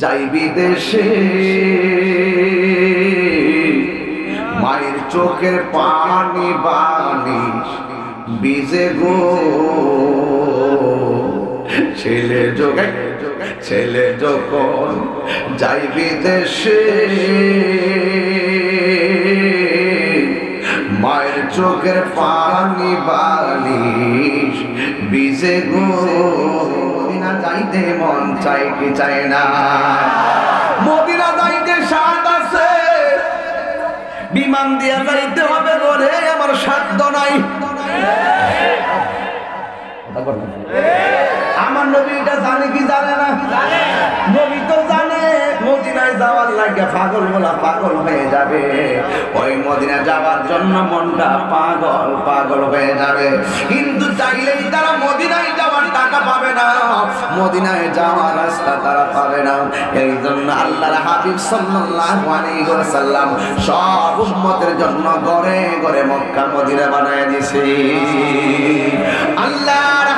যাই বিদেশে, মায়ের চোখের পানি বানি বিজে গো। ছেলে যোগে ছেলে যখন যাই বিদেশে, মায়ের চোখের পানি বালিশ বিজে গো। যাইতে মন চাই কি চাই না। মদিনা যাইতে স্বাদ আছে, বিমান দিয়া যাইতে হবে বলে আমার সাধ্য নাই। আমার নবী এটা জানে কি জানে না? যাওয়ার লাগে পাগল বলা পাগল হয়ে যাবে। ওই মদিনা যাওয়ার জন্য মনটা পাগল পাগল হয়ে যাবে। কিন্তু চাইলেই তারা মদিনায় যাওয়ার টাকা পাবে না। মদিনায় যাওয়ার রাস্তা তারা পাবে না। এই জন্য আল্লাহর হাবিব সাল্লাল্লাহু আলাইহি ওয়াসাল্লাম সব উম্মতের জন্য ঘরে ঘরে মক্কা মদিনা বানায় দিয়েছে আল্লাহর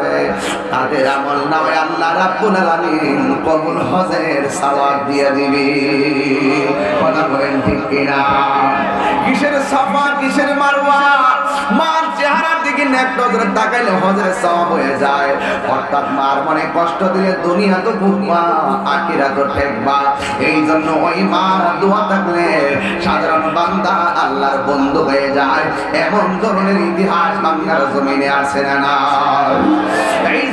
নজর তাকাবে তাদের আমল নামে আল্লাহ রাব্বুল আলামিন কবুল হজের সওয়াব দিয়ে দিবে। কথা বলেন ঠিক কিনা? কিসের সাফা, কিসের মারওয়া? মার চেহারার দিকে নজর তাকাইলে হজের হয়ে যায়। অর্থাৎ মার মনে কষ্ট দিলে দুনিয়া তো ভুগবা আখিরা তো ঠেকবা। এই জন্য ওই মার দোয়া থাকলে সাধারণ বান্দা আল্লাহর বন্ধু হয়ে যায়। এমন ধরনের ইতিহাস বাংলার জমিনে না না এই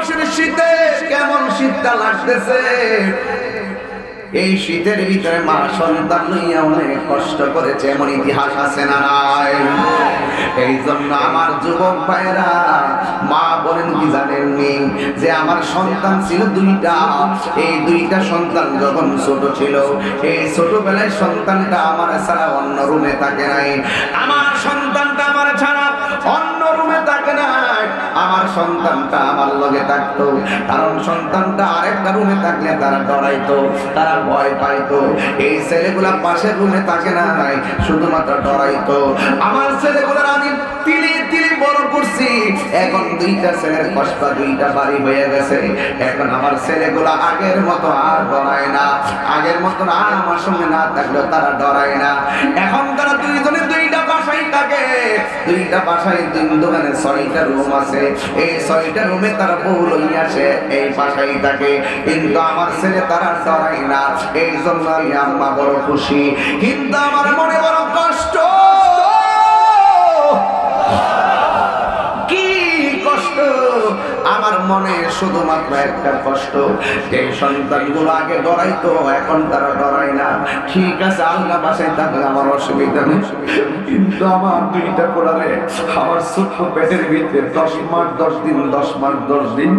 মাসের শীতে কেমন শীতটা লাগতেছে? এই শীতের ভিতরে মা সন্তান লইয়া অনেক কষ্ট করেছে, এমন ইতিহাস আছে না নাই? এই জন্য আমার যুবক ভাইরা মা বলেন কি জানেননি যে আমার সন্তান ছিল দুইটা। এই দুইটা সন্তান যখন ছোট ছিল, এই ছোটবেলায় সন্তানটা আমার ছাড়া অন্য রুমে থাকে নাই। আমার সন্তানটা আমার ছাড়া সন্তানটা আমার লগে থাকতো। কারণ সন্তানটা আরেকটা রুমে থাকলে তারা ডরাইতো, তারা ভয় পাইতো। এই ছেলেগুলা পাশের রুমে থাকে না নাই শুধুমাত্র ডরাইতো। আমার ছেলেগুলার আমি তিলি তিলি বড় করছি। এখন দুইটা ছেলের কষ্ট দুইটা বাড়ি হয়ে গেছে। এখন আমার ছেলেগুলা আগের মতো আর ডরায় না। আগের মতো আর আমার সঙ্গে না থাকলেও তারা ডরায় না। এখন তারা দুইজনে থাকে দুইটা বাসায় দুই দোকানে ছয়টা রুম আছে। এই ছয়টা রুমে তারা বউ লইয়া আসে, এই বাসায় থাকে। কিন্তু আমার ছেলে তারা চড়াই না, এই জন্য আমি আম্মা বড় খুশি। কিন্তু আমার মনে বড় কষ্ট। মনে শুধুমাত্র একটা কষ্ট। যে সন্তানগুলো আগে ডরাইতো, এখন তারা ডরায় না। ঠিক আছে, আল্লাহ বাসায় থাকলে আমার অসুবিধা নেই। কিন্তু আমার দুইটা কোড়ারে আমার ছোট্ট পেটের ভিতরে দশ মাস, দশ দিন, দশ মাস, দশ দিন,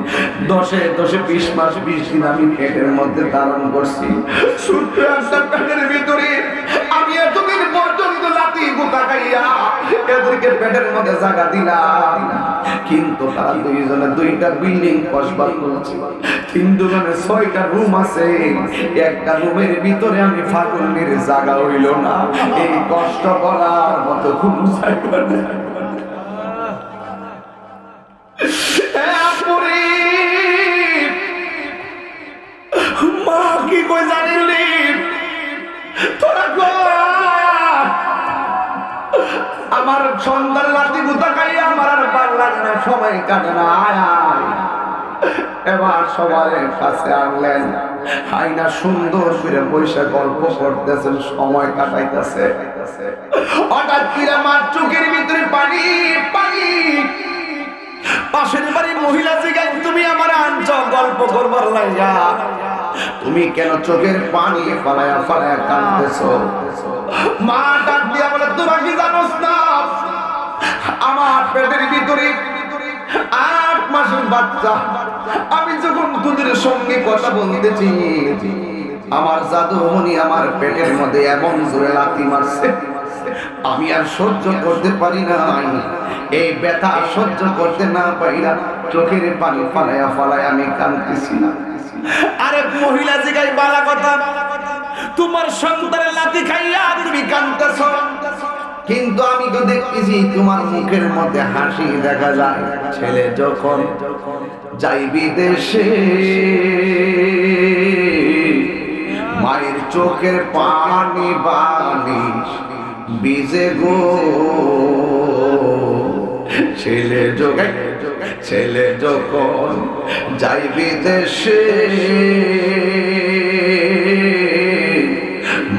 দশে দশে বিশ মাস, বিশ দিন আমি পেটের মধ্যে ধারণ করছি। ছোট্ট একটা পেটের ভিতরে লাতি এদেরকে পেটের মধ্যে জায়গা দিলাম। কিন্তু তারা দুইজনে দুইটা বিল্ডিং বসবাস করছে। কিন্তু মানে ছয়টা রুম আছে। একটা রুমের ভিতরে আমি ফাগুনের জায়গা হইল না। এই কষ্ট করার মতো কোন জায়গা নেই। আমার সন্তান লাতি গুতা খাই আমার আর ভালো লাগে না সময় কাটে না, আয় এবার সবাই কাছে আনলেন। আইনা সুন্দর করে বৈশা গল্প করতেছেন, সময় কাটাইতেছে। হঠাৎ কিরা মার চোখের ভিতরে পানি পানি। পাশের বাড়ির মহিলা জিগাই তুমি আমার আনছ গল্প করবার লাইয়া তুমি কেন চোখের পানি ফালায়া ফালায়া কাঁদতেছো? মা ডাক দিয়া বলে, তোরা কি জানোস না? আমার পেটের ভিতরে আট মাসের বাচ্চা। আমি যখন তোদের সঙ্গে কথা বলতেছি, আমার জাদুমণি আমার পেটের মধ্যে এমন জোরে লাথি মারছে, আমি আর সহ্য করতে পারি না এই ব্যথা সহ্য করতে না পারি না চোখের পানি ফালাইয়া ফালায় আমি কাঁদতেছি। না আরে মহিলা জিগাই বালা কথা, তোমার সন্তানের লাথি খাইয়া তুমি কান্দতেছ কিন্তু আমি তো দেখতেছি তোমার মুখের মধ্যে হাসি দেখা যায়। ছেলে যখন যাই বিদেশে, মায়ের চোখের পানি বানি বিজে গো। ছেলে যোগে ছেলে যখন যাই বিদেশে,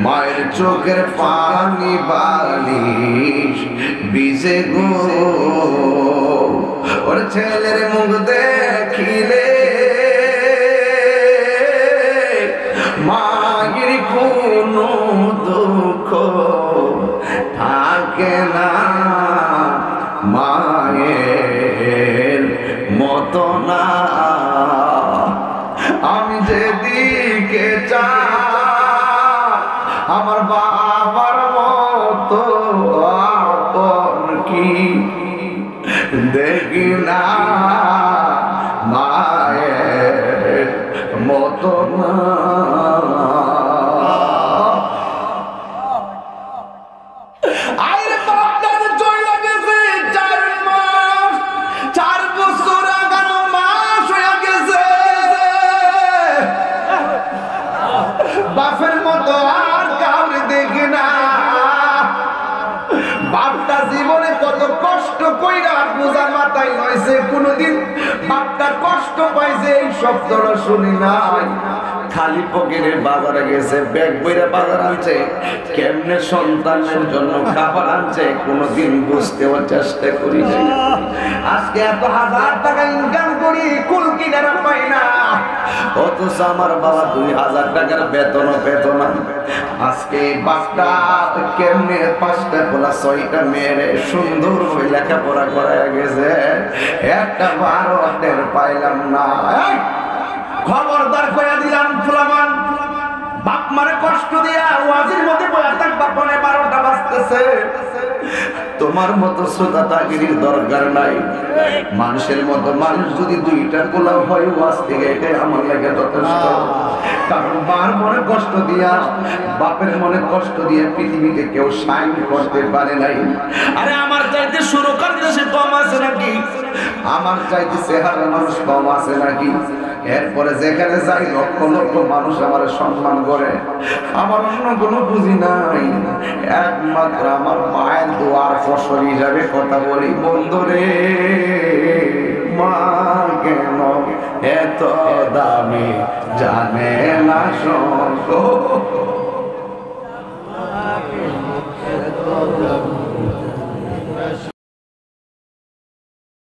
মায়ের চোখের পানি বালিশ বিজে গো। ওর ছেলের মুখ দেখিলে। মায়ের কোনো দুঃখ থাকে না। মায়ের মতো না। আমি যেদিকে চাই, আমার বাবার দেখি বোঝা নয় যে কোনোদিন বাপটা কষ্ট পাইছে এই শব্দটা শুনি নাই। খালি পকেটে বাজারে গেছে ব্যাগ বইরা বাজার আনছে। কেমনে সন্তানের জন্য খাবার আনছে, কোনোদিন বুঝতেও চেষ্টা করি আজকে এত হাজার টাকা ইনকাম করি, কুল কিনারা পাই না। অথচ আমার বাবা দুই হাজার টাকার বেতন বেতন আজকে বাপটা কেমনে পাঁচটা পোলা ছয়টা মেয়েরে সুন্দর হয়ে লেখাপড়া করা গেছে। একটা বারো পাইলাম না। খবরদার কইয়া দিলাম ফুলামান বাপ মারে কষ্ট দিয়া ওয়াজির মধ্যে বয়া থাকবা পরে বারোটা বাজতেছে। তোমার মতো শ্রোতাগিরির দরকার নাই। মানুষের মতো মানুষ যদি দুইটা গোলাম হয়, ওয়াজ থেকে এটাই আমার লাগে যথেষ্ট। কারণ মার মনে কষ্ট দিয়া, বাপের মনে কষ্ট দিয়ে পৃথিবীতে কেউ সাইন করতে পারে নাই। আরে আমার চাইতে সুরকার দেশে কম আছে নাকি? আমার চাইতে চেহারা মানুষ কম আছে নাকি? এরপরে যেখানে যাই, লক্ষ লক্ষ মানুষ আমার সম্মান করে। আমার অন্য কোনো বুঝি নাই। একমাত্র আমার মায়ের দোয়ার ফসল হিসাবে কথা বলি বন্ধুরে মা কেন এত দামি জানে না সন্ত